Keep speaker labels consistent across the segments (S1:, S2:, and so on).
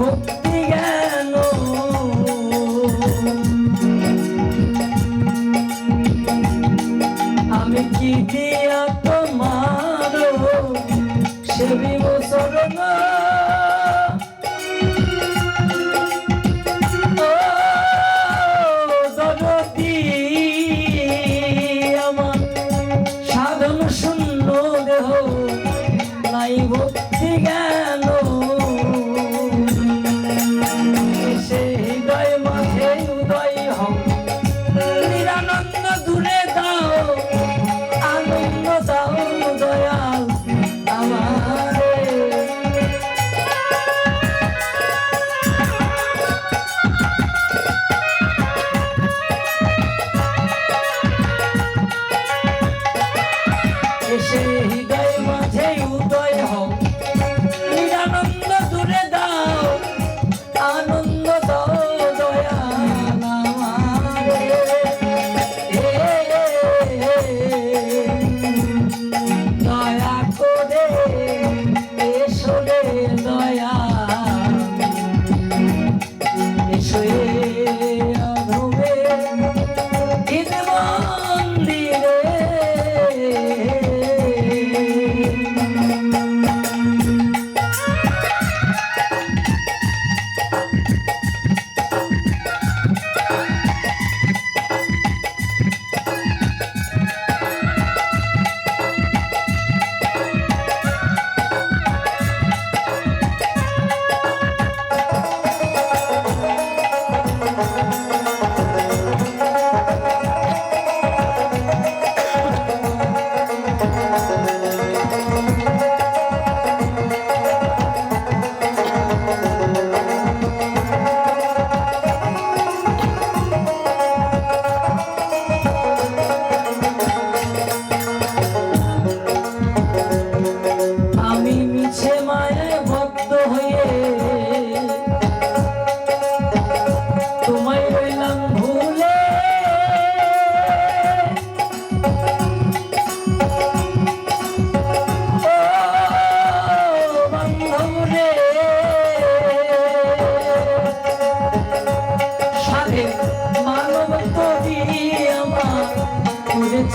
S1: ಭಕ್ತಿಯ see.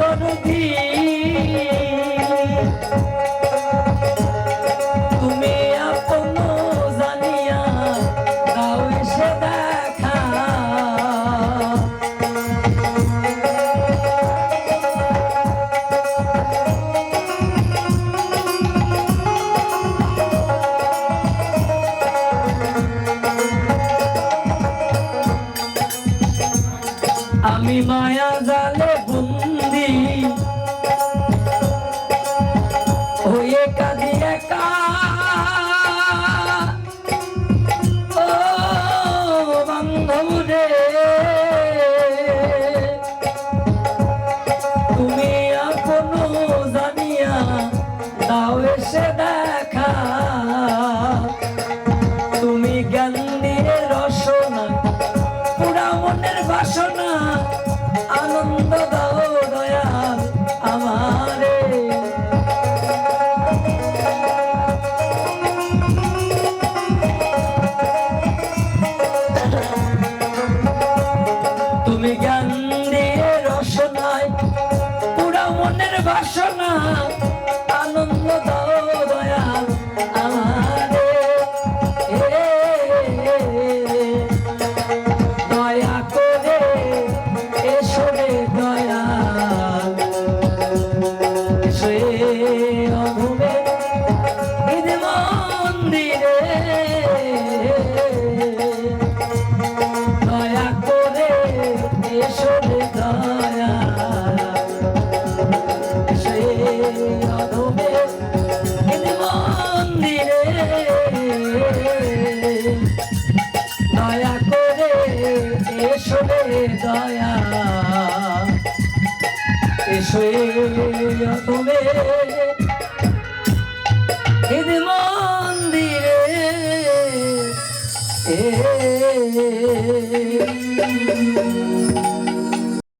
S1: দরদি তুমি আপন জানিয়া দাও এসে দেখা। আমি মায়া হয়ে কা দয়া। এসে তুমি মন্দিরে এ